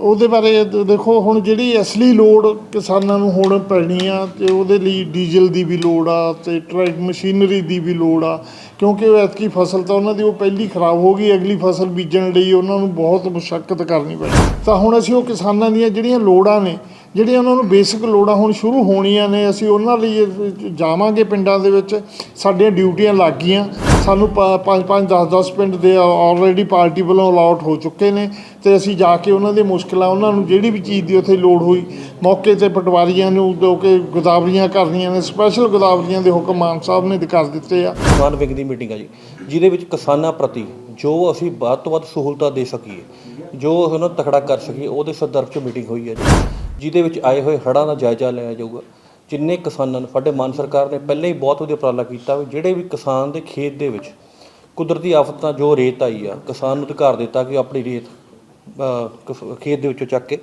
ਉਹਦੇ ਬਾਰੇ ਦ- ਦੇਖੋ, ਹੁਣ ਜਿਹੜੀ ਅਸਲੀ ਲੋੜ ਕਿਸਾਨਾਂ ਨੂੰ ਹੁਣ ਪੈਣੀ ਆ ਤੇ ਉਹਦੇ ਲਈ ਡੀਜ਼ਲ ਦੀ ਵੀ ਲੋੜ ਆ ਤੇ ਟਰੈਕ ਮਸ਼ੀਨਰੀ ਦੀ ਵੀ ਲੋੜ ਆ, ਕਿਉਂਕਿ ਉਹ ਐਤਕੀ ਫਸਲ ਤਾਂ ਉਹਨਾਂ ਦੀ ਉਹ ਪਹਿਲੀ ਖਰਾਬ ਹੋ ਗਈ, ਅਗਲੀ ਫਸਲ ਬੀਜਣ ਲਈ ਉਹਨਾਂ ਨੂੰ ਬਹੁਤ ਮੁਸ਼ਕਲ ਕਰਨੀ ਪੈਣੀ ਤਾਂ ਹੁਣ ਅਸੀਂ ਉਹ ਕਿਸਾਨਾਂ ਦੀਆਂ ਜਿਹੜੀਆਂ ਲੋੜਾਂ ਨੇ, ਜਿਹੜੀਆਂ ਉਹਨਾਂ ਨੂੰ ਬੇਸਿਕ ਲੋੜਾਂ ਹੁਣ ਸ਼ੁਰੂ ਹੋਣੀਆਂ ਨੇ, ਅਸੀਂ ਉਹਨਾਂ ਲਈ ਇਹ, ਜਾਵਾਂਗੇ ਪਿੰਡਾਂ ਦੇ ਵਿੱਚ, ਸਾਡੀਆਂ ਡਿਊਟੀਆਂ ਲੱਗ ਗਈਆਂ। ਸਾਨੂੰ 5 5 10 10 ਪਿੰਡ ਦੇ ਆਲਰੇਡੀ ਪਾਰਟੀ ਵੱਲੋਂ ਅਲਾਟ ਹੋ ਚੁੱਕੇ ਨੇ ਤੇ ਅਸੀਂ ਜਾ ਕੇ ਉਹਨਾਂ ਦੀ ਮੁਸ਼ਕਲਾਂ, ਉਹਨਾਂ ਨੂੰ ਜਿਹੜੀ ਵੀ ਚੀਜ਼ ਦੀ ਉੱਥੇ ਲੋੜ ਹੋਈ, ਮੌਕੇ ਤੇ ਪਟਵਾਰੀਆਂ ਨੂੰ ਜੋ ਕਿ ਗੋਦਾਵਰੀਆਂ ਕਰਨੀਆਂ ਨੇ ਸਪੈਸ਼ਲ ਗੋਦਾਵਰੀਆਂ ਦੇ ਹੁਕਮ ਮਾਨ ਸਾਹਿਬ ਨੇ ਕਰ ਦਿੱਤੇ ਆ। ਕਿਸਾਨ ਵਿੰਗ ਦੀ ਮੀਟਿੰਗ ਆ ਜੀ, ਜਿਹਦੇ ਵਿੱਚ ਕਿਸਾਨਾਂ ਪ੍ਰਤੀ ਜੋ ਅਸੀਂ ਵੱਧ ਤੋਂ ਵੱਧ ਸਹੂਲਤਾਂ ਦੇ ਸਕੀਏ, ਜੋ ਉਹਨਾਂ ਨੂੰ ਤਕੜਾ ਕਰ ਸਕੀਏ, ਉਹਦੇ ਸੰਦਰਭ 'ਚ ਮੀਟਿੰਗ ਹੋਈ ਹੈ ਜੀ, ਜਿਹਦੇ ਵਿੱਚ ਆਏ ਹੋਏ ਹੜ੍ਹਾਂ ਦਾ ਜਾਇਜ਼ਾ ਲਿਆ ਜਾਊਗਾ। ਜਿੰਨੇ ਕਿਸਾਨਾਂ ਨੂੰ, ਸਾਡੇ ਮਾਨ ਸਰਕਾਰ ਨੇ ਪਹਿਲਾਂ ਹੀ ਬਹੁਤ ਵਧੀਆ ਉਪਰਾਲਾ ਕੀਤਾ ਵੀ ਜਿਹੜੇ ਵੀ ਕਿਸਾਨ ਦੇ ਖੇਤ ਦੇ ਵਿੱਚ ਕੁਦਰਤੀ ਆਫਤਾਂ ਜੋ ਰੇਤ ਆਈ ਆ, ਕਿਸਾਨ ਨੂੰ ਅਧਿਕਾਰ ਦਿੱਤਾ ਕਿ ਉਹ ਆਪਣੀ ਰੇਤ ਖੇਤ ਦੇ ਵਿੱਚੋਂ ਚੱਕ ਕੇ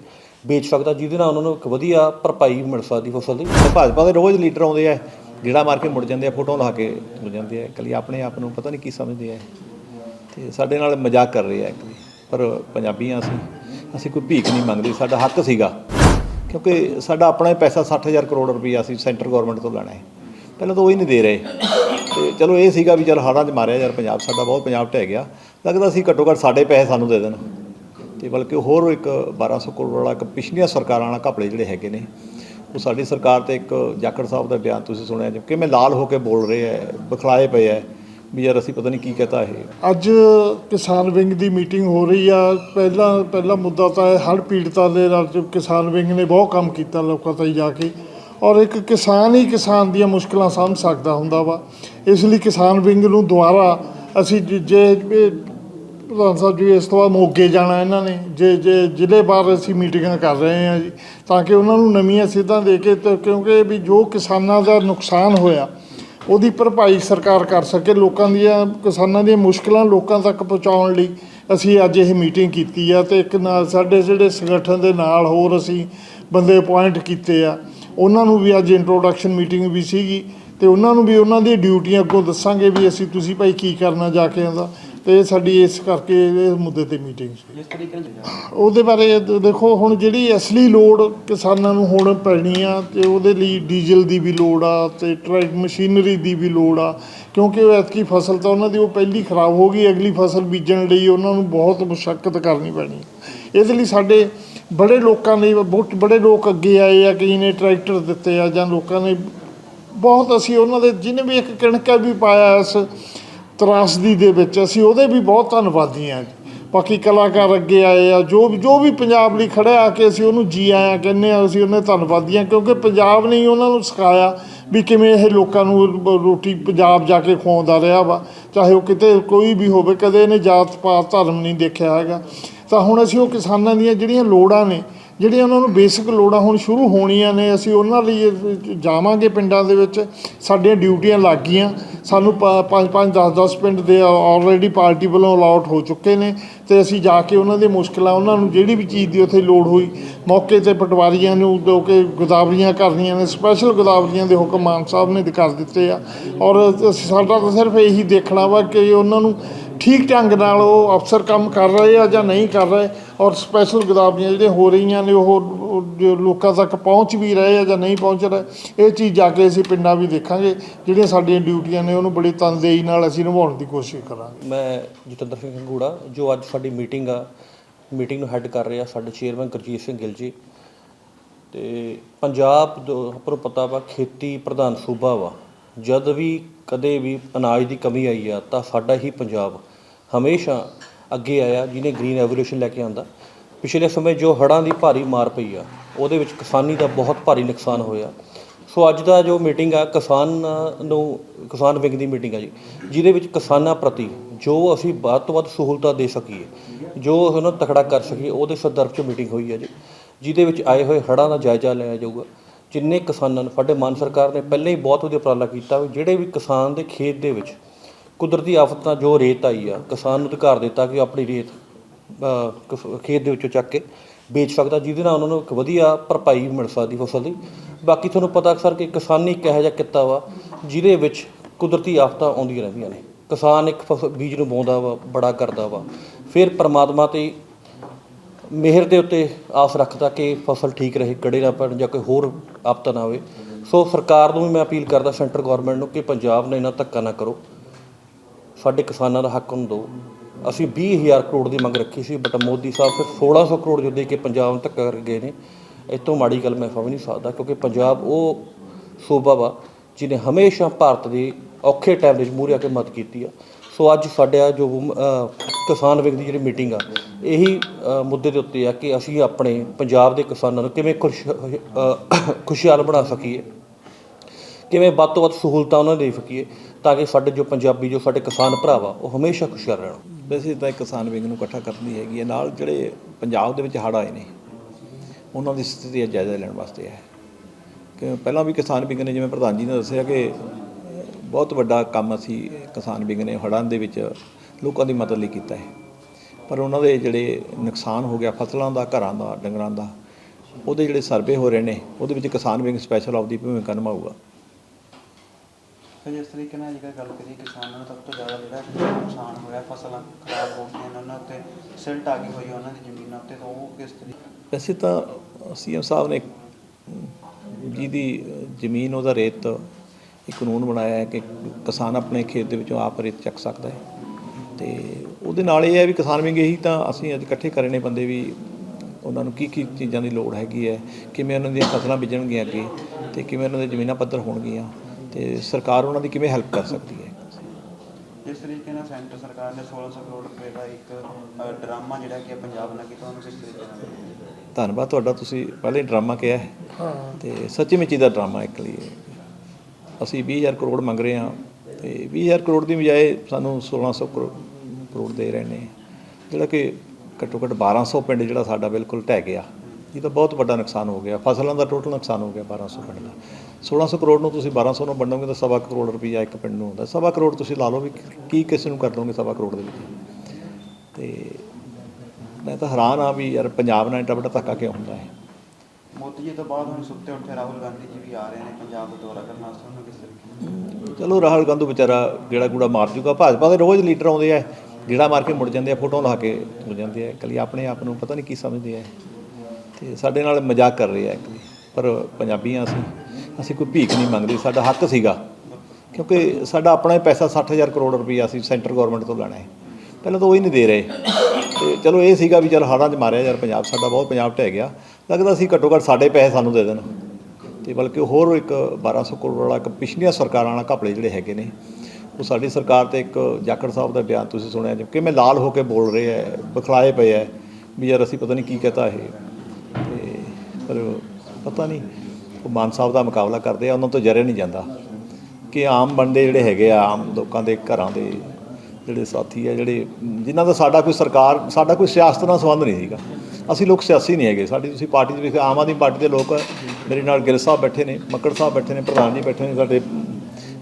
ਵੇਚ ਸਕਦਾ, ਜਿਹਦੇ ਨਾਲ ਉਹਨਾਂ ਨੂੰ ਇੱਕ ਵਧੀਆ ਭਰਪਾਈ ਮਿਲ ਸਕਦੀ ਫਸਲ ਦੀ। ਭਾਜਪਾ ਦੇ ਰੋਜ਼ ਲੀਡਰ ਆਉਂਦੇ ਆ ਜਿਹੜਾ ਮਾਰ ਕੇ ਮੁੜ ਜਾਂਦੇ ਆ ਫੋਟੋ ਲਾ ਕੇ ਮੁੜ ਜਾਂਦੇ ਆ ਕਲੀ ਆਪਣੇ ਆਪ ਨੂੰ ਪਤਾ ਨਹੀਂ ਕੀ ਸਮਝਦੇ ਆ। ਤੇ ਸਾਡੇ ਨਾਲ ਮਜ਼ਾਕ ਕਰ ਰਹੇ ਆ ਪਰ ਪੰਜਾਬੀ ਪੰਜਾਬੀਆਂ ਅਸੀਂ ਅਸੀਂ ਕੋਈ ਭੀਖ ਨਹੀਂ ਮੰਗਦੇ, ਸਾਡਾ ਹੱਕ ਸੀਗਾ। ਕਿਉਂਕਿ ਸਾਡਾ ਆਪਣਾ ਹੀ ਪੈਸਾ 60000 ਕਰੋੜ ਰੁਪਈਆ ਅਸੀਂ ਸੈਂਟਰ ਗਵਰਨਮੈਂਟ ਤੋਂ ਲੈਣਾ ਹੈ। ਪਹਿਲਾਂ ਤਾਂ ਉਹ ਹੀ ਨਹੀਂ ਦੇ ਰਹੇ। ਤੇ ਚਲੋ ਇਹ ਸੀਗਾ ਵੀ ਚਲ ਹਾਰਾਂ 'ਚ ਮਾਰਿਆ ਯਾਰ ਪੰਜਾਬ, ਸਾਡਾ ਬਹੁਤ ਪੰਜਾਬ ਢਹਿ ਗਿਆ। ਲੱਗਦਾ ਸੀ ਘੱਟੋ ਘੱਟ ਸਾਡੇ ਪੈਸੇ ਸਾਨੂੰ ਦੇ ਦੇਣ। ਤੇ ਬਲਕਿ ਹੋਰ ਇੱਕ 1200 ਕਰੋੜ ਵਾਲਾ ਇੱਕ ਪਿਛਲੀਆਂ ਸਰਕਾਰਾਂ ਨਾਲ ਘਪਲੇ ਜਿਹੜੇ ਹੈਗੇ ਨੇ, ਉਹ ਸਾਡੀ ਸਰਕਾਰ ਤੇ ਇੱਕ ਜਾਖੜ ਸਾਹਿਬ ਦਾ ਬਿਆਨ ਤੁਸੀਂ ਸੁਣਿਆ, ਜਿਵੇਂ ਕਿਵੇਂ ਲਾਲ ਹੋ ਕੇ ਬੋਲ ਰਹੇ ਐ ਬਖਲਾਏ ਪਏ ਐ ਵੀ ਯਾਰ ਅਸੀਂ ਪਤਾ ਨਹੀਂ ਕੀ ਕਹਤਾ ਇਹ। ਅੱਜ ਕਿਸਾਨ ਵਿੰਗ ਦੀ ਮੀਟਿੰਗ ਹੋ ਰਹੀ ਆ। ਪਹਿਲਾ ਪਹਿਲਾ ਮੁੱਦਾ ਤਾਂ ਹੈ ਹੜ੍ਹ ਪੀੜਤਾਂ ਦੇ ਨਾਲ ਜੋ ਕਿਸਾਨ ਵਿੰਗ ਨੇ ਬਹੁਤ ਕੰਮ ਕੀਤਾ ਲੋਕਾਂ ਤਾਈਂ ਜਾ ਕੇ। ਔਰ ਇੱਕ ਕਿਸਾਨ ਹੀ ਕਿਸਾਨ ਦੀਆਂ ਮੁਸ਼ਕਲਾਂ ਸਮਝ ਸਕਦਾ ਹੁੰਦਾ ਵਾ। ਇਸ ਲਈ ਕਿਸਾਨ ਵਿੰਗ ਨੂੰ ਦੁਬਾਰਾ ਅਸੀਂ ਜ- ਜੇ ਪ੍ਰਧਾਨ ਸਾਹਿਬ ਜੀ ਇਸ ਤੋਂ ਬਾਅਦ ਮੋਗੇ ਜਾਣਾ ਇਹਨਾਂ ਨੇ। ਜੇ ਜੇ ਜ਼ਿਲ੍ਹੇ ਬਾਹਰ ਅਸੀਂ ਮੀਟਿੰਗਾਂ ਕਰ ਰਹੇ ਹਾਂ ਜੀ, ਤਾਂ ਕਿ ਉਹਨਾਂ ਨੂੰ ਨਵੀਆਂ ਸਿੱਧਾਂ ਦੇ ਕੇ ਕਿਉਂਕਿ ਵੀ ਜੋ ਕਿਸਾਨਾਂ ਦਾ ਨੁਕਸਾਨ ਹੋਇਆ ਉਹਦੀ ਭਰਪਾਈ ਸਰਕਾਰ ਕਰ ਸਕੇ, ਲੋਕਾਂ ਦੀਆਂ, ਕਿਸਾਨਾਂ ਦੀਆਂ ਮੁਸ਼ਕਲਾਂ ਲੋਕਾਂ ਤੱਕ ਪਹੁੰਚਾਉਣ ਲਈ ਅਸੀਂ ਅੱਜ ਇਹ ਮੀਟਿੰਗ ਕੀਤੀ ਆ ਤੇ ਇੱਕ ਨਾਲ ਸਾਡੇ ਜਿਹੜੇ ਸੰਗਠਨ ਦੇ ਨਾਲ ਹੋਰ ਅਸੀਂ ਬੰਦੇ ਅਪਾਇੰਟ ਕੀਤੇ ਆ। ਉਹਨਾਂ ਨੂੰ ਵੀ ਅੱਜ ਇੰਟਰੋਡਕਸ਼ਨ ਮੀਟਿੰਗ ਵੀ ਸੀਗੀ ਤੇ ਉਹਨਾਂ ਨੂੰ ਵੀ ਉਹਨਾਂ ਦੀ ਡਿਊਟੀਆਂ ਅੱਗੋਂ ਦੱਸਾਂਗੇ ਵੀ ਅਸੀਂ ਤੁਸੀਂ ਭਾਈ ਕੀ ਕਰਨਾ ਜਾ ਕੇ ਆਂਦਾ ਤੇ ਸਾਡੀ ਇਸ ਕਰਕੇ ਇਹ ਮੁੱਦੇ ਤੇ ਮੀਟਿੰਗ ਸੀ। ਉਹਦੇ ਬਾਰੇ ਦ- ਦੇਖੋ ਹੁਣ ਜਿਹੜੀ ਅਸਲੀ ਲੋੜ ਕਿਸਾਨਾਂ ਨੂੰ ਹੁਣ ਪੈਣੀ ਆ ਤੇ ਉਹਦੇ ਲਈ ਡੀਜ਼ਲ ਦੀ ਵੀ ਲੋੜ ਆ ਤੇ ਟਰੈਕ ਮਸ਼ੀਨਰੀ ਦੀ ਵੀ ਲੋੜ ਆ ਕਿਉਂਕਿ ਉਹ ਐਤਕੀ ਫਸਲ ਤਾਂ ਉਹਨਾਂ ਦੀ ਉਹ ਪਹਿਲੀ ਖਰਾਬ ਹੋ ਗਈ ਅਗਲੀ ਫਸਲ ਬੀਜਣ ਲਈ ਉਹਨਾਂ ਨੂੰ ਬਹੁਤ ਮੁਸ਼ਕਲ ਕਰਨੀ ਪੈਣੀ। ਇਹਦੇ ਲਈ ਸਾਡੇ ਬੜੇ ਲੋਕਾਂ ਨੇ ਬਹੁਤ ਬੜੇ ਲੋਕ ਅੱਗੇ ਆਏ ਆ ਕਈ ਨੇ ਟਰੈਕਟਰ ਦਿੱਤੇ ਆ ਜਾਂ ਲੋਕਾਂ ਨੇ ਬਹੁਤ ਅਸੀਂ ਉਹਨਾਂ ਦੇ ਜਿਹਨੇ ਵੀ ਇੱਕ ਕਣਕਾ ਵੀ ਪਾਇਆ ਇਸ ਤਰਾਸਦੀ ਦੇ ਵਿੱਚ ਅਸੀਂ ਉਹਦੇ ਵੀ ਬਹੁਤ ਧੰਨਵਾਦੀ ਹਾਂ। ਬਾਕੀ ਕਲਾਕਾਰ ਅੱਗੇ ਆਏ ਆ, ਜੋ ਵੀ ਜੋ ਵੀ ਪੰਜਾਬ ਲਈ ਖੜਿਆ ਆ ਕੇ ਅਸੀਂ ਉਹਨੂੰ ਜੀ ਆਇਆਂ ਕਹਿੰਦੇ ਆ ਅਸੀਂ ਉਹਨੇ ਧੰਨਵਾਦੀ ਹਾਂ ਕਿਉਂਕਿ ਪੰਜਾਬ ਨੇ ਹੀ ਉਹਨਾਂ ਨੂੰ ਸਿਖਾਇਆ ਵੀ ਕਿਵੇਂ ਇਹ ਲੋਕਾਂ ਨੂੰ ਰੋਟੀ ਪੰਜਾਬ ਜਾ ਕੇ ਖਵਾਉਂਦਾ ਰਿਹਾ ਵਾ। ਚਾਹੇ ਉਹ ਕਿਤੇ ਕੋਈ ਵੀ ਹੋਵੇ, ਕਦੇ ਇਹਨੇ ਜਾਤ ਪਾਤ ਧਰਮ ਨਹੀਂ ਦੇਖਿਆ ਹੈਗਾ। ਤਾਂ ਹੁਣ ਅਸੀਂ ਉਹ ਕਿਸਾਨਾਂ ਦੀਆਂ ਜਿਹੜੀਆਂ ਲੋੜਾਂ ਨੇ ਜਿਹੜੀਆਂ ਉਹਨਾਂ ਨੂੰ ਬੇਸਿਕ ਲੋੜਾਂ ਹੁਣ ਸ਼ੁਰੂ ਹੋਣੀਆਂ ਨੇ, ਅਸੀਂ ਉਹਨਾਂ ਲਈ ਜਾਵਾਂਗੇ ਪਿੰਡਾਂ ਦੇ ਵਿੱਚ। ਸਾਡੀਆਂ ਡਿਊਟੀਆਂ ਲੱਗ ਗਈਆਂ। ਸਾਨੂੰ 5 5 10 10 ਪਿੰਡ ਦੇ ਆਲਰੇਡੀ ਪਾਰਟੀ ਵੱਲੋਂ ਅਲਾਟ ਹੋ ਚੁੱਕੇ ਨੇ ਤੇ ਅਸੀਂ ਜਾ ਕੇ ਉਹਨਾਂ ਦੀ ਮੁਸ਼ਕਲਾਂ, ਉਹਨਾਂ ਨੂੰ ਜਿਹੜੀ ਵੀ ਚੀਜ਼ ਦੀ ਉੱਥੇ ਲੋੜ ਹੋਈ, ਮੌਕੇ ਤੇ ਪਟਵਾਰੀਆਂ ਨੂੰ ਜੋ ਕਿ ਗੋਦਾਵਰੀਆਂ ਕਰਨੀਆਂ ਨੇ ਸਪੈਸ਼ਲ ਗੋਦਾਵਰੀਆਂ ਦੇ ਹੁਕਮ ਮਾਨ ਸਾਹਿਬ ਨੇ ਕਰ ਦਿੱਤੇ ਆ। ਔਰ ਸਾਡਾ ਤਾਂ ਸਿਰਫ ਇਹੀ ਦੇਖਣਾ ਵਾ ਕਿ ਉਹਨਾਂ ਨੂੰ ਠੀਕ ਢੰਗ ਨਾਲ ਉਹ ਅਫਸਰ ਕੰਮ ਕਰ ਰਹੇ ਆ ਜਾਂ ਨਹੀਂ ਕਰ ਰਹੇ। ਔਰ ਸਪੈਸ਼ਲ ਗੋਦਾਵਰੀਆਂ ਜਿਹੜੀਆਂ ਹੋ ਰਹੀਆਂ ਨੇ, ਉਹ ਜੋ ਲੋਕਾਂ ਤੱਕ ਪਹੁੰਚ ਵੀ ਰਹੇ ਆ ਜਾਂ ਨਹੀਂ ਪਹੁੰਚ ਰਹੇ, ਇਹ ਚੀਜ਼ ਜਾ ਕੇ ਅਸੀਂ ਪਿੰਡਾਂ ਵੀ ਦੇਖਾਂਗੇ, ਜਿਹੜੀਆਂ ਸਾਡੀਆਂ ਡਿਊਟੀਆਂ ਨੇ, ਉਹਨੂੰ ਬੜੀ ਤਨਦੇਹੀ ਨਾਲ ਅਸੀਂ ਨਿਭਾਉਣ ਦੀ ਕੋਸ਼ਿਸ਼ ਕਰਾਂਗੇ। ਮੈਂ ਜਤਿੰਦਰ ਸਿੰਘ ਸੰਘੂੜਾ ਜੋ ਅੱਜ ਸਾਡੀ ਮੀਟਿੰਗ ਆ, ਮੀਟਿੰਗ ਨੂੰ ਹੈੱਡ ਕਰ ਰਿਹਾ ਸਾਡੇ ਚੇਅਰਮੈਨ ਗੁਰਜੀਤ ਸਿੰਘ ਗਿੱਲ ਜੀ। ਤੇ ਪੰਜਾਬ ਦੋ, ਆਪਾਂ ਨੂੰ ਪਤਾ ਵਾ, ਖੇਤੀ ਪ੍ਰਧਾਨ ਸੂਬਾ ਵਾ। ਜਦ ਵੀ ਕਦੇ ਵੀ ਅਨਾਜ ਦੀ ਕਮੀ ਆਈ ਆ, ਤਾਂ ਸਾਡਾ ਹੀ ਪੰਜਾਬ ਹਮੇਸ਼ਾ ਅੱਗੇ ਆਇਆ, ਜਿਹਨੇ ਗ੍ਰੀਨ ਐਵੋਲੂਸ਼ਨ ਲੈ ਕੇ ਆਂਦਾ। ਪਿਛਲੇ ਸਮੇਂ ਜੋ ਹੜ੍ਹਾਂ ਦੀ ਭਾਰੀ ਮਾਰ ਪਈ ਆ, ਉਹਦੇ ਵਿੱਚ ਕਿਸਾਨੀ ਦਾ ਬਹੁਤ ਭਾਰੀ ਨੁਕਸਾਨ ਹੋਇਆ। ਸੋ ਅੱਜ ਦਾ ਜੋ ਮੀਟਿੰਗ ਆ, ਕਿਸਾਨ ਨੂੰ, ਕਿਸਾਨ ਵਿੰਗ ਦੀ ਮੀਟਿੰਗ ਆ ਜੀ, ਜਿਹਦੇ ਵਿੱਚ ਕਿਸਾਨਾਂ ਪ੍ਰਤੀ ਜੋ ਅਸੀਂ ਵੱਧ ਤੋਂ ਵੱਧ ਸਹੂਲਤਾਂ ਦੇ ਸਕੀਏ, ਜੋ ਉਹਨਾਂ ਨੂੰ ਤਕੜਾ ਕਰ ਸਕੀਏ, ਉਹਦੇ ਸੰਦਰਭ 'ਚ ਮੀਟਿੰਗ ਹੋਈ ਹੈ ਜੀ। ਜਿਹਦੇ ਵਿੱਚ ਆਏ ਹੋਏ ਹੜ੍ਹਾਂ ਦਾ ਜਾਇਜ਼ਾ ਲਿਆ ਜਾਊਗਾ। ਜਿੰਨੇ ਕਿਸਾਨਾਂ ਨੂੰ, ਸਾਡੇ ਮਾਨ ਸਰਕਾਰ ਨੇ ਪਹਿਲਾਂ ਹੀ ਬਹੁਤ ਵਧੀਆ ਉਪਰਾਲਾ ਕੀਤਾ ਵੀ ਜਿਹੜੇ ਵੀ ਕਿਸਾਨ ਦੇ ਖੇਤ ਦੇ ਵਿੱਚ ਕੁਦਰਤੀ ਆਫਤਾਂ ਜੋ ਰੇਤ ਆਈ ਆ ਕਿਸਾਨ ਨੂੰ ਅਧਿਕਾਰ ਦਿੱਤਾ ਕਿ ਉਹ ਆਪਣੀ ਰੇਤ ਅ, ਕਿਸ- ਖੇਤ ਦੇ ਵਿੱਚੋਂ ਚੱਕ ਕੇ ਵੇਚ ਸਕਦਾ ਜਿਹਦੇ ਨਾਲ ਉਹਨਾਂ ਨੂੰ ਇੱਕ ਵਧੀਆ ਭਰਪਾਈ ਮਿਲ ਸਕਦੀ ਫਸਲ ਦੀ। ਬਾਕੀ ਤੁਹਾਨੂੰ ਪਤਾ ਅਕਸਰ ਕਿ ਕਿਸਾਨੀ ਇੱਕ ਇਹੋ ਜਿਹਾ ਕਿੱਤਾ ਵਾ ਜਿਹਦੇ ਵਿੱਚ ਕੁਦਰਤੀ ਆਫਤਾਂ ਆਉਂਦੀਆਂ ਰਹਿੰਦੀਆਂ ਨੇ। ਕਿਸਾਨ ਇੱਕ ਫਸਲ ਬੀਜ ਨੂੰ ਬਾਉਂਦਾ ਵਾ ਬੜਾ ਕਰਦਾ ਵਾ। ਫਿਰ ਪਰਮਾਤਮਾ ਤੇ ਮਿਹਰ ਦੇ ਉੱਤੇ ਆਸ ਰੱਖਦਾ ਕਿ ਫਸਲ ਠੀਕ ਰਹੇ ਕੜੇ ਨਾ ਪੈਣ ਜਾਂ ਕੋਈ ਹੋਰ ਆਫਤ ਨਾ ਆਵੇ। ਸੋ ਸਰਕਾਰ ਨੂੰ ਵੀ ਮੈਂ ਅਪੀਲ ਕਰਦਾ ਸੈਂਟਰ ਗਵਰਨਮੈਂਟ ਨੂੰ ਕਿ ਪੰਜਾਬ ਨੇ ਇਹਨਾਂ ਧੱਕਾ ਨਾ ਕਰੋ। ਸਾਡੇ ਕਿਸਾਨਾਂ ਦਾ ਹੱਕ ਨੂੰ ਦਿਓ ਅਸੀਂ 20000 ਕਰੋੜ ਦੀ ਮੰਗ ਰੱਖੀ ਸੀ ਬਟ ਮੋਦੀ ਸਾਹਿਬ ਫਿਰ 1600 ਕਰੋੜ ਜੋ ਦੇ ਕੇ ਪੰਜਾਬ ਨੂੰ ਧੱਕਾ ਕਰ ਗਏ ਨੇ। ਇਹ ਤੋਂ ਮਾੜੀ ਗੱਲ ਮੈਂ ਸਮਝ ਨਹੀਂ ਸਕਦਾ, ਕਿਉਂਕਿ ਪੰਜਾਬ ਉਹ ਸੂਬਾ ਵਾ ਜਿਹਨੇ ਹਮੇਸ਼ਾ ਭਾਰਤ ਦੇ ਔਖੇ ਟਾਈਮ ਦੇ ਵਿੱਚ ਮੂਹਰੇ ਆ ਕੇ ਮਦਦ ਕੀਤੀ ਆ। ਸੋ ਅੱਜ ਸਾਡਾ ਜੋ ਕਿਸਾਨ ਵਿੰਗ ਦੀ ਜਿਹੜੀ ਮੀਟਿੰਗ ਆ, ਇਹੀ ਮੁੱਦੇ ਦੇ ਉੱਤੇ ਆ ਕਿ ਅਸੀਂ ਆਪਣੇ ਪੰਜਾਬ ਦੇ ਕਿਸਾਨਾਂ ਨੂੰ ਕਿਵੇਂ ਖੁਸ਼ ਖੁਸ਼ਹਾਲ ਬਣਾ ਸਕੀਏ। ਕਿਵੇਂ ਵੱਧ ਤੋਂ ਵੱਧ ਸਹੂਲਤਾਂ ਉਹਨਾਂ ਦੇ ਸਕੀਏ ਤਾਂ ਕਿ ਸਾਡੇ ਜੋ ਪੰਜਾਬੀ, ਜੋ ਸਾਡੇ ਕਿਸਾਨ ਭਰਾ ਵਾ ਉਹ ਹਮੇਸ਼ਾ ਖੁਸ਼ਹਾਲ ਰਹਿਣ। ਵੈਸੇ ਤਾਂ ਕਿਸਾਨ ਵਿੰਗ ਨੂੰ ਇਕੱਠਾ ਕਰਨ ਦੀ ਹੈਗੀ ਹੈ। ਨਾਲ ਜਿਹੜੇ ਪੰਜਾਬ ਦੇ ਵਿੱਚ ਹੜ੍ਹ ਆਏ ਨੇ, ਉਹਨਾਂ ਦੀ ਸਥਿਤੀ ਦਾ ਜਾਇਜ਼ਾ ਲੈਣ ਵਾਸਤੇ ਹੈ। ਕਿ ਪਹਿਲਾਂ ਵੀ ਕਿਸਾਨ ਵਿੰਗ ਨੇ, ਜਿਵੇਂ ਪ੍ਰਧਾਨ ਜੀ ਨੇ ਦੱਸਿਆ ਕਿ ਬਹੁਤ ਵੱਡਾ ਕੰਮ ਅਸੀਂ ਕਿਸਾਨ ਵਿੰਗ ਨੇ ਹੜ੍ਹਾਂ ਦੇ ਵਿੱਚ ਲੋਕਾਂ ਦੀ ਮਦਦ ਲਈ ਕੀਤਾ ਹੈ। ਪਰ ਉਹਨਾਂ ਦੇ ਜਿਹੜੇ ਨੁਕਸਾਨ ਹੋ ਗਿਆ, ਫਸਲਾਂ ਦਾ, ਘਰਾਂ ਦਾ, ਡੰਗਰਾਂ ਦਾ, ਉਹਦੇ ਜਿਹੜੇ ਸਰਵੇ ਹੋ ਰਹੇ ਨੇ, ਉਹਦੇ ਵਿੱਚ ਕਿਸਾਨ ਵਿੰਗ ਸਪੈਸ਼ਲ ਆਪਦੀ ਭੂਮਿਕਾ ਨਿਭਾਊਗਾ। ਫਿਰ ਜਿਸ ਤਰੀਕੇ ਨਾਲ ਜੇਕਰ ਗੱਲ ਕਰੀਏ ਕਿਸਾਨਾਂ ਨੂੰ, ਸਭ ਤੋਂ ਜ਼ਿਆਦਾ ਜਿਹੜਾ ਨੁਕਸਾਨ ਹੋਇਆ ਫਸਲਾਂ ਖਰਾਬ ਹੋ ਗਈਆਂ ਉਹਨਾਂ ਉੱਤੇ ਸਿਲਟ ਆ ਗਈ ਹੋਈ ਉਹਨਾਂ ਦੀ ਜ਼ਮੀਨਾਂ ਉੱਤੇ ਤਾਂ ਉਹ ਕਿਸ ਤਰੀਕੇ ਵੈਸੇ ਤਾਂ ਸੀਐਮ ਸਾਹਿਬ ਨੇ ਜਿਹਦੀ ਜ਼ਮੀਨ, ਉਹਦਾ ਰੇਤ ਇੱਕ ਕਾਨੂੰਨ ਬਣਾਇਆ ਹੈ ਕਿ ਕਿਸਾਨ ਆਪਣੇ ਖੇਤ ਦੇ ਵਿੱਚੋਂ ਆਪ ਰੇਤ ਚੱਕ ਸਕਦਾ ਹੈ। ਤੇ ਉਹਦੇ ਨਾਲ ਇਹ ਹੈ ਵੀ ਕਿਸਾਨ ਵੀ ਇਹੀ ਤਾਂ ਅਸੀਂ ਅੱਜ ਇਕੱਠੇ ਕਰੇ ਨੇ ਬੰਦੇ ਵੀ ਉਹਨਾਂ ਨੂੰ ਕੀ ਕੀ ਚੀਜ਼ਾਂ ਦੀ ਲੋੜ ਹੈਗੀ ਹੈ, ਕਿਵੇਂ ਉਹਨਾਂ ਦੀਆਂ ਫਸਲਾਂ ਬੀਜਣਗੀਆਂ ਅੱਗੇ ਤੇ ਕਿਵੇਂ ਉਹਨਾਂ ਦੀਆਂ ਜ਼ਮੀਨਾਂ ਪੱਧਰ ਹੋਣਗੀਆਂ। ਤੇ ਸਰਕਾਰ ਉਹਨਾਂ ਦੀ ਕਿਵੇਂ ਹੈਲਪ ਕਰ ਸਕਦੀ ਹੈ? ਜਿਸ ਤਰੀਕੇ ਨਾਲ ਸੈਂਟਰ ਸਰਕਾਰ ਨੇ 1600 ਕਰੋੜ ਰੁਪਏ ਦਾ ਇੱਕ ਡਰਾਮਾ ਜਿਹੜਾ ਕਿ ਪੰਜਾਬ ਨਾਲ ਕੀਤਾ ਉਹਨੂੰ ਕਿਸ ਤਰੀਕੇ ਨਾਲ ਧੰਨਵਾਦ ਤੁਹਾਡਾ ਤੁਸੀਂ ਪਹਿਲੇ ਡਰਾਮਾ ਕਿਹਾ ਹੈ। ਤੇ ਸੱਚੀ ਮੁੱਚੀ ਦਾ ਡਰਾਮਾ ਇੱਕ ਲਈ ਅਸੀਂ 20000 ਕਰੋੜ ਮੰਗ ਰਹੇ ਹਾਂ ਤੇ 20000 ਕਰੋੜ ਦੀ ਬਜਾਏ ਸਾਨੂੰ 1600 ਕਰੋ- ਕਰੋੜ ਦੇ ਰਹੇ ਨੇ। ਜਿਹੜਾ ਕਿ ਘੱਟੋ ਘੱਟ 1200 ਪਿੰਡ ਜਿਹੜਾ ਸਾਡਾ ਬਿਲਕੁਲ ਢਹਿ ਗਿਆ। ਇਹ ਤਾਂ ਬਹੁਤ ਵੱਡਾ ਨੁਕਸਾਨ ਹੋ ਗਿਆ। ਫਸਲਾਂ ਦਾ ਟੋਟਲ ਨੁਕਸਾਨ ਹੋ ਗਿਆ 1200 ਪਿੰਡ ਦਾ। 1600 ਕਰੋੜ ਨੂੰ ਤੁਸੀਂ 1200 ਨੂੰ ਵੰਡੋਗੇ ਤਾਂ ਸਵਾ ਕਰੋੜ ਰੁਪਈਆ ਇੱਕ ਪਿੰਡ ਨੂੰ ਹੁੰਦਾ ਸਵਾ ਕਰੋੜ ਤੁਸੀਂ ਲਾ ਲਓ ਵੀ ਕੀ ਕਿਸੇ ਨੂੰ ਕਰ ਦੋਗੇ ਸਵਾ ਕਰੋੜ ਦੇ ਵਿੱਚ। ਤੇ ਮੈਂ ਤਾਂ ਹੈਰਾਨ ਆ ਵੀ ਯਾਰ ਪੰਜਾਬ ਨਾਲ ਏਡਾ ਵੱਡਾ ਧੱਕਾ ਕਿਉਂ ਹੁੰਦਾ ਹੈ ਮੋਦੀ ਜੀ ਤੋਂ ਬਾਅਦ ਹੁਣ ਸੁੱਤੇ ਉੱਠੇ ਰਾਹੁਲ ਗਾਂਧੀ ਜੀ ਵੀ ਆ ਰਹੇ ਨੇ ਪੰਜਾਬ ਦਾ ਦੌਰਾ ਕਰਨ ਵਾਸਤੇ ਉਹਨੂੰ ਕਿਸ ਤਰੀਕੇ ਚਲੋ ਰਾਹੁਲ ਗਾਂਧੀ ਵਿਚਾਰਾ ਗੇੜਾ ਗੂੜਾ ਮਾਰ ਜੂਗਾ। ਭਾਜਪਾ ਦੇ ਰੋਜ਼ ਲੀਡਰ ਆਉਂਦੇ ਆ ਜਿਹੜਾ ਮਾਰ ਕੇ ਮੁੜ ਜਾਂਦੇ ਆ ਫੋਟੋ ਲਾ ਕੇ ਮੁੜ ਜਾਂਦੇ ਆ। ਇਕੱਲੀ ਆਪਣੇ ਆਪ ਨੂੰ ਪਤਾ ਨਹੀਂ ਕੀ ਸਮਝਦੇ ਆ। ਤੇ ਸਾਡੇ ਨਾਲ ਮਜ਼ਾਕ ਕਰ ਰਹੇ ਆ ਇਕੱਲੀ ਪਰ ਪੰਜਾਬੀਆਂ ਅਸੀਂ ਅਸੀਂ ਕੋਈ ਭੀਖ ਨਹੀਂ ਮੰਗਦੇ, ਸਾਡਾ ਹੱਕ ਸੀਗਾ। ਕਿਉਂਕਿ ਸਾਡਾ ਆਪਣਾ ਹੀ ਪੈਸਾ 60000 ਕਰੋੜ ਰੁਪਈਆ ਅਸੀਂ ਸੈਂਟਰ ਗਵਰਨਮੈਂਟ ਤੋਂ ਲੈਣਾ ਹੈ। ਪਹਿਲਾਂ ਤਾਂ ਉਹ ਹੀ ਨਹੀਂ ਦੇ ਰਹੇ। ਤੇ ਚਲੋ ਇਹ ਸੀਗਾ ਵੀ ਚਲ ਹਾਰਾਂ 'ਚ ਮਾਰਿਆ ਯਾਰ ਪੰਜਾਬ, ਸਾਡਾ ਬਹੁਤ ਪੰਜਾਬ ਢਹਿ ਗਿਆ। ਲੱਗਦਾ ਸੀ ਘੱਟੋ ਘੱਟ ਸਾਡੇ ਪੈਸੇ ਸਾਨੂੰ ਦੇ ਦੇਣ। ਤੇ ਬਲਕਿ ਹੋਰ ਇੱਕ 1200 ਕਰੋੜ ਵਾਲਾ ਇੱਕ ਪਿਛਲੀਆਂ ਸਰਕਾਰਾਂ ਵਾਲਾ ਘਪਲੇ ਜਿਹੜੇ ਹੈਗੇ ਨੇ, ਉਹ ਸਾਡੀ ਸਰਕਾਰ ਤੇ ਇੱਕ ਜਾਖੜ ਸਾਹਿਬ ਦਾ ਬਿਆਨ ਤੁਸੀਂ ਸੁਣਿਆ ਜਿਵੇਂ ਕਿਵੇਂ ਲਾਲ ਹੋ ਕੇ ਬੋਲ ਰਹੇ ਹੈ, ਬਖਲਾਏ ਪਏ ਹੈ। ਵੀ ਯਾਰ ਅਸੀਂ ਪਤਾ ਨਹੀਂ ਕੀ ਕਹਤਾ ਇਹ। ਪਰ ਪਤਾ ਨਹੀਂ, ਉਹ ਮਾਨ ਸਾਹਿਬ ਦਾ ਮੁਕਾਬਲਾ ਕਰਦੇ ਆ, ਉਹਨਾਂ ਤੋਂ ਜਰੇ ਨਹੀਂ ਜਾਂਦਾ ਕਿ ਆਮ ਬੰਦੇ ਜਿਹੜੇ ਹੈਗੇ ਆ, ਆਮ ਲੋਕਾਂ ਦੇ ਘਰਾਂ ਦੇ ਜਿਹੜੇ ਸਾਥੀ ਆ, ਜਿਹੜੇ ਜਿਨ੍ਹਾਂ ਦਾ ਸਾਡਾ ਕੋਈ ਸਰਕਾਰ, ਸਾਡਾ ਕੋਈ ਸਿਆਸਤ ਨਾਲ ਸੰਬੰਧ ਨਹੀਂ ਸੀਗਾ। ਅਸੀਂ ਲੋਕ ਸਿਆਸੀ ਨਹੀਂ ਹੈਗੇ, ਸਾਡੀ ਤੁਸੀਂ ਪਾਰਟੀ ਦੇ ਵਿੱਚ ਆਮ ਆਦਮੀ ਪਾਰਟੀ ਦੇ ਲੋਕ ਮੇਰੇ ਨਾਲ ਗਿੱਲ ਸਾਹਿਬ ਬੈਠੇ ਨੇ, ਮੱਕੜ ਸਾਹਿਬ ਬੈਠੇ ਨੇ, ਪ੍ਰਧਾਨ ਜੀ ਬੈਠੇ ਨੇ, ਸਾਡੇ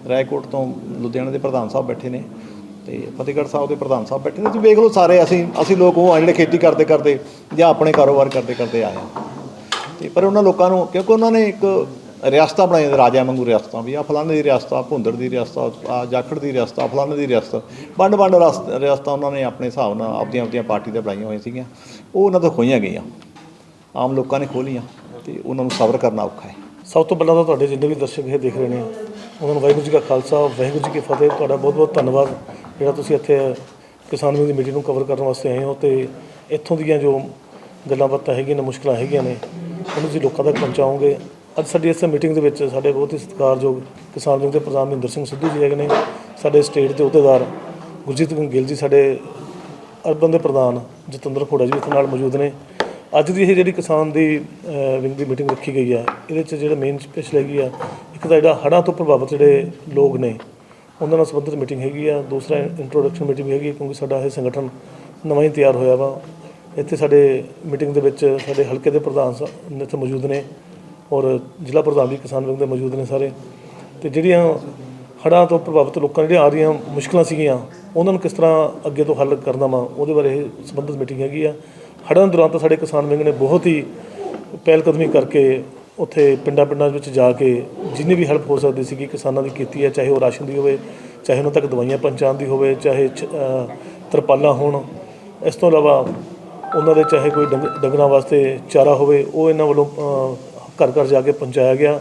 ਰਾਏਕੋਟ ਤੋਂ ਲੁਧਿਆਣਾ ਦੇ ਪ੍ਰਧਾਨ ਸਾਹਿਬ ਬੈਠੇ ਨੇ ਤੇ ਫਤਿਹਗੜ੍ਹ ਸਾਹਿਬ ਦੇ ਪ੍ਰਧਾਨ ਸਾਹਿਬ ਬੈਠੇ ਨੇ। ਤੁਸੀਂ ਵੇਖ ਲਓ ਸਾਰੇ ਅਸੀਂ ਅਸੀਂ ਲੋਕ ਉਹ ਆ ਜਿਹੜੇ ਖੇਤੀ ਕਰਦੇ ਕਰਦੇ ਜਾਂ ਆਪਣੇ ਕਾਰੋਬਾਰ ਕਰਦੇ ਕਰਦੇ ਆਏ ਆ। ਤੇ ਪਰ ਉਹਨਾਂ ਲੋਕਾਂ ਨੂੰ, ਕਿਉਂਕਿ ਉਹਨਾਂ ਨੇ ਇੱਕ ਰਿਆਸਤਾਂ ਬਣਾਈਆਂ ਰਾਜਿਆਂ ਵਾਂਗੂ ਰਿਆਸਤਾਂ, ਵੀ ਆ ਫਲਾਣੇ ਦੀ ਰਿਆਸਤਾਂ ਆ ਭੁੰਦੜ ਦੀ ਰਿਆਸਤ ਆ ਜਾਖੜ ਦੀ ਰਿਆਸਤ ਆ ਫਲਾਣੇ ਦੀ ਰਿਆਸਤ ਵੰਡ ਵੰਡ ਰਿਆਸਤ- ਰਿਆਸਤਾਂ ਉਹਨਾਂ ਨੇ ਆਪਣੇ ਹਿਸਾਬ ਨਾਲ ਆਪਦੀਆਂ ਆਪਦੀਆਂ ਪਾਰਟੀ ਦੇ ਬਣਾਈਆਂ ਹੋਈਆਂ ਸੀਗੀਆਂ। ਉਹ ਉਹਨਾਂ ਤੋਂ ਖੋਈਆਂ ਗਈਆਂ। ਆਮ ਲੋਕਾਂ ਨੇ ਖੋਲੀਆਂ ਤੇ ਉਹਨਾਂ ਨੂੰ ਸਬਰ ਕਰਨਾ ਔਖਾ ਹੈ। ਸਭ ਤੋਂ ਪਹਿਲਾਂ ਤਾਂ ਤੁਹਾਡੇ ਜਿੰਨੇ ਵੀ ਦਰਸ਼ਕ ਇਹ ਦੇਖ ਰਹੇ ਨੇ, ਉਹਨਾਂ ਨੂੰ ਵਾਹਿਗੁਰੂ ਜੀ ਕਾ ਖਾਲਸਾ, ਵਾਹਿਗੁਰੂ ਜੀ ਕੀ ਫਤਿਹ, ਤੁਹਾਡਾ ਬਹੁਤ ਬਹੁਤ ਧੰਨਵਾਦ। ਜਿਹੜਾ ਤੁਸੀਂ ਇੱਥੇ ਕਿਸਾਨ ਦੀ ਮੀਟਿੰਗ ਨੂੰ ਕਵਰ ਕਰਨ ਵਾਸਤੇ ਆਏ ਹੋ ਤੇ ਇੱਥੋਂ ਦੀਆਂ ਜੋ ਗੱਲਾਂ ਬਾਤਾਂ ਹੈਗੀਆਂ ਨੇ, ਮੁਸ਼ਕਲਾਂ ਹੈਗੀਆਂ ਨੇ ਉਹਨੂੰ ਤੁਸੀਂ ਲੋਕਾਂ ਤੱਕ ਪਹੁੰਚਾਓਗੇ। ਅੱਜ ਸਾਡੀ ਇਸ ਮੀਟਿੰਗ ਦੇ ਵਿੱਚ ਸਾਡੇ ਬਹੁਤ ਹੀ ਸਤਿਕਾਰਯੋਗ ਕਿਸਾਨ ਵਿੰਗ ਦੇ ਪ੍ਰਧਾਨ ਮਹਿੰਦਰ ਸਿੰਘ ਸਿੱਧੂ ਜੀ ਹੈਗੇ ਨੇ, ਸਾਡੇ ਸਟੇਟ ਦੇ ਅਹੁਦੇਦਾਰ ਗੁਰਜੀਤ ਗਿੱਲ ਜੀ, ਸਾਡੇ ਅਰਬਨ ਦੇ ਪ੍ਰਧਾਨ ਜਤਿੰਦਰ ਖੋੜਾ ਜੀ ਇੱਥੇ ਨਾਲ ਮੌਜੂਦ ਨੇ। ਅੱਜ ਦੀ ਇਹ ਜਿਹੜੀ ਕਿਸਾਨ ਦੀ ਵਿੰਗ ਦੀ ਮੀਟਿੰਗ ਰੱਖੀ ਗਈ ਆ ਇਹਦੇ 'ਚ ਜਿਹੜਾ ਮੇਨ ਸਪੈਸ਼ਲ ਹੈਗੀ ਆ ਇੱਕ ਤਾਂ ਜਿਹੜਾ ਹੜ੍ਹਾਂ ਤੋਂ ਪ੍ਰਭਾਵਿਤ ਜਿਹੜੇ ਲੋਕ ਨੇ, ਉਹਨਾਂ ਨਾਲ ਸੰਬੰਧਿਤ ਮੀਟਿੰਗ ਹੈਗੀ ਆ। ਦੂਸਰਾ ਇੰਟਰੋਡਕਸ਼ਨ ਮੀਟਿੰਗ ਹੈਗੀ ਕਿਉਂਕਿ ਸਾਡਾ ਇਹ ਸੰਗਠਨ ਨਵਾਂ ਹੀ ਤਿਆਰ ਹੋਇਆ ਵਾ। ਇੱਥੇ ਸਾਡੇ ਮੀਟਿੰਗ ਦੇ ਵਿੱਚ ਸਾਡੇ ਹਲਕੇ ਦੇ ਪ੍ਰਧਾਨ ਸਾਹਿਬ ਇੱਥੇ ਮੌਜੂਦ ਨੇ ਔਰ ਜ਼ਿਲ੍ਹਾ ਪ੍ਰਧਾਨ ਵੀ ਕਿਸਾਨ ਵਿੰਗ ਦੇ ਮੌਜੂਦ ਨੇ ਸਾਰੇ। ਤੇ ਜਿਹੜੀਆਂ ਹੜ੍ਹਾਂ ਤੋਂ ਪ੍ਰਭਾਵਿਤ ਲੋਕਾਂ ਜਿਹੜੀਆਂ ਆ ਰਹੀਆਂ ਮੁਸ਼ਕਲਾਂ ਸੀਗੀਆਂ, ਉਹਨਾਂ ਨੂੰ ਕਿਸ ਤਰ੍ਹਾਂ ਅੱਗੇ ਤੋਂ ਹੱਲ ਕਰਨਾ ਵਾ, ਉਹਦੇ ਬਾਰੇ ਇਹ ਸੰਬੰਧਿਤ ਮੀਟਿੰਗ ਹੈਗੀ ਆ। ਹੜ੍ਹਾਂ ਦੌਰਾਨ ਤਾਂ ਸਾਡੇ ਕਿਸਾਨ ਵਿੰਗ ਨੇ ਬਹੁਤ ਹੀ ਪਹਿਲ ਕਦਮੀ ਕਰਕੇ ਉੱਥੇ ਪਿੰਡਾਂ ਪਿੰਡਾਂ ਵਿੱਚ ਜਾ ਕੇ ਜਿੰਨੀ ਵੀ ਹੈਲਪ ਹੋ ਸਕਦੀ ਸੀਗੀ ਕਿਸਾਨਾਂ ਦੀ ਕੀਤੀ ਹੈ ਚਾਹੇ ਉਹ ਰਾਸ਼ਨ ਦੀ ਹੋਵੇ, ਚਾਹੇ ਉਹਨਾਂ ਤੱਕ ਦਵਾਈਆਂ ਪਹੁੰਚਾਉਣ ਦੀ ਹੋਵੇ, ਚਾਹੇ ਤਰਪਾਲਾਂ ਹੋਣ। ਇਸ ਤੋਂ ਇਲਾਵਾ ਉਹਨਾਂ ਦੇ ਚਾਹੇ ਕੋਈ ਡੰਗ, ਡੰਗਰਾਂ ਵਾਸਤੇ ਚਾਰਾ ਹੋਵੇ, ਉਹ ਇਹਨਾਂ ਵੱਲੋਂ ਘਰ ਘਰ ਜਾ ਕੇ ਪਹੁੰਚਾਇਆ ਗਿਆ।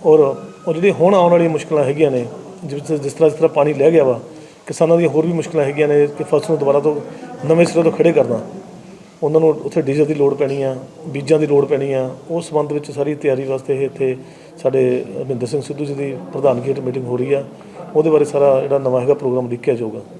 ਔਰ ਉਹ ਜਿਹੜੀ ਹੁਣ ਆਉਣ ਵਾਲੀਆਂ ਮੁਸ਼ਕਲਾਂ ਹੈਗੀਆਂ ਨੇ, ਜਿਸ ਜਿਸ ਤਰ੍ਹਾਂ ਜਿਸ ਤਰ੍ਹਾਂ ਪਾਣੀ ਲੈ ਗਿਆ ਵਾ, ਕਿਸਾਨਾਂ ਦੀਆਂ ਹੋਰ ਵੀ ਮੁਸ਼ਕਲਾਂ ਹੈਗੀਆਂ ਨੇ ਕਿ ਫਸਲ ਨੂੰ ਦੁਬਾਰਾ ਤੋਂ ਨਵੇਂ ਸਿਰੇ ਤੋਂ ਖੜੇ ਕਰਨਾ। ਉਹਨਾਂ ਨੂੰ ਉੱਥੇ ਡੀਜ਼ਲ ਦੀ ਲੋੜ ਪੈਣੀ ਆ, ਬੀਜਾਂ ਦੀ ਲੋੜ ਪੈਣੀ ਆ। ਉਸ ਸੰਬੰਧ ਵਿੱਚ ਸਾਰੀ ਤਿਆਰੀ ਵਾਸਤੇ ਇਹ ਇੱਥੇ ਸਾਡੇ ਮਹਿੰਦਰ ਸਿੰਘ ਸਿੱਧੂ ਜੀ ਦੀ ਪ੍ਰਧਾਨਗੀ ਹੇਠ ਮੀਟਿੰਗ ਹੋ ਰਹੀ ਆ। ਉਹਦੇ ਬਾਰੇ ਸਾਰਾ ਜਿਹੜਾ ਨਵਾਂ ਹੈਗਾ ਪ੍ਰੋਗਰਾਮ ਲਿਖਿਆ ਜਾਊਗਾ।